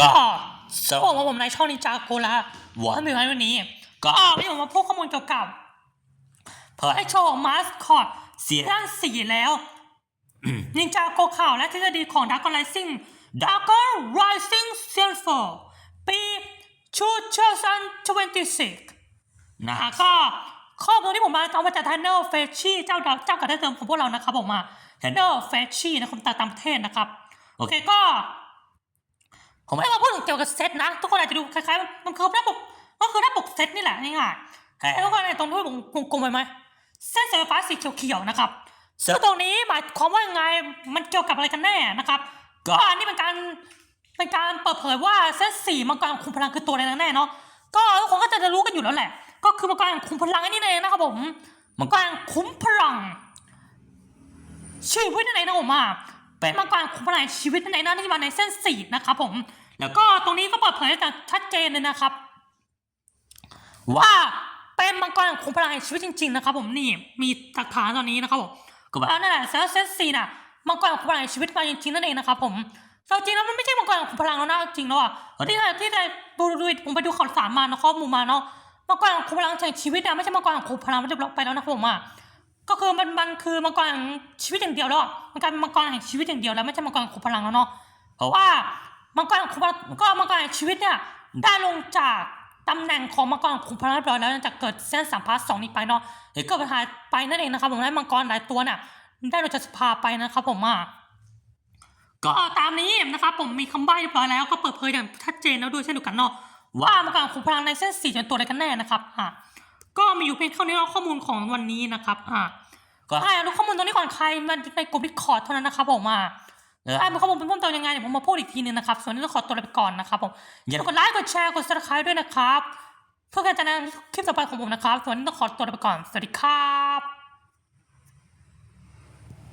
ก็ก็สบอกว่าผมในช่องนินจาโกละวัวันนหนึ่งวันนี้ ก็ก็ไม่ผมมาพูดข้อมูลเกี่ยวกับเพื่อไอโชว์มาสคอตเสียร่างสีแล้วนินจาโกข่าวและทฤษฎีของดักกอนไลซิ่งดักกอนไรซิ่งเซียนโฟปี2026นะอะก็ข้อมูลที่ผมมาเอามาจากทนเนอร์เฟชชี่เจ้าดัเจ้ากระเดิมของพวกเรานะครับผมมาทนเนอร์เฟชชี่นะคนต่างประเทศนะครับ โอเคก็ ผมไม่มาพูดถึงเกี่ยวกับเซตนะ ทุกคนอาจจะดูคล้ายๆ มันคือหน้าปกมันคือหน้าปกเซตนี่แหละง่ายๆแต่ไอ้ทุกคนไอ้ตรงที่ผมกลมๆไปไหมเส้นสายไฟฟ้าสีเขียวๆนะครับซึ่งตรงนี้หมายความว่ายังไงมันเกี่ยวกับอะไรกันแน่นะครับก็ก็อันนี้เป็นการเป็นการเปิดเผยว่าเส้นสีมังกรคุมพลังคือตัวอะไรกันแน่เนาะก็ทุกคนก็จะรู้กันอยู่แล้วแหละ ก็คือมังกรคุมพลังไอ้นี่เองนะครับผมมังกรคุมพลังชีวิตนั่นเองนะผมอะ เป็นมังกรคุมพลังชีวิตนั่นเองนะที่มาในเส้นสีนะครับผม แล้วก็ตรงนี้ก็เปิดเผยจากชัดเจนเลยนะครับ ว่าว่าเป็นมังกรของพลังแห่งชีวิตจริง ๆ นะครับ ผมนี่มีหลักฐานตอนนี้นะครับผมก็แบบอ่านั่นแหละเซลเซสซีน่ะมังกรของพลังแห่งชีวิตมาจริงๆนั่นเองนะครับผมเราจริงแล้วมันไม่ใช่มังกรของพลังแล้วนะจริงแล้วอะที่ได้ที่ได้ดูดูผมไปดูข่าวสารมานะข้อมูลมาเนาะมังกรของพลังแห่งชีวิตนะไม่ใช่มังกรของพลังมันจะบล็อกไปแล้วนะครับผมอะ ก็คือมันมันคือมังกรแห่งชีวิตอย่างเดียวแล้วมันกลายเป็นมังกรแห่งชีวิตอย่างเดียวแล้วไม่ใช่มังกรของพลังแล้วเนาะเพราะว่ามังกรของพลังก็มังกรแห่งชีวิตเนี่ยได้ลงจากตำแหน่งของมังกรของพลังเรียบร้อยแล้วจากเกิดเส้นสัมพัทธ์สองนี้ไปเนาะเห็นเกิดปัญหาไปนั่นเองนะครับผมและมังกรหลายตัวเนี่ยได้ลงจากสภาไปนะครับผมอะก็ตามนี้นะครับผมมีคำใบ้เรียบร้อยแล้วก็เปิดเผยอย่างชัดเจนแล้วด้วยเช่นเดียวกันเนาะว่ามังกรของพลังในเส้นสี่จะเป็นตัวอะไรกันแน่นะครับอะ ก็มีอยู่เพียงเท่านี้เนาะข้อมูลของวันนี้นะครับอะก็ใช่รู้ข้อมูลตรงนี้ก่อนใครมันในกลุ่มดิสคอร์ดเท่านั้นนะครับผมอะเออใช่เป็นข้อมูลเป็นเพิ่มเติมยังไงเดี๋ยวผมมาพูดอีกทีนึงนะครับ ส่วนนี้ต้องขอตัวลาไปก่อนนะครับผมอย่ากดไลค์กดแชร์กดซับสไครต์ด้วยนะครับ เพื่อการจะนำคลิปต่อไปของผมนะครับ ส่วนนี้ต้องขอตัวลาไปก่อน สวัสดีครับ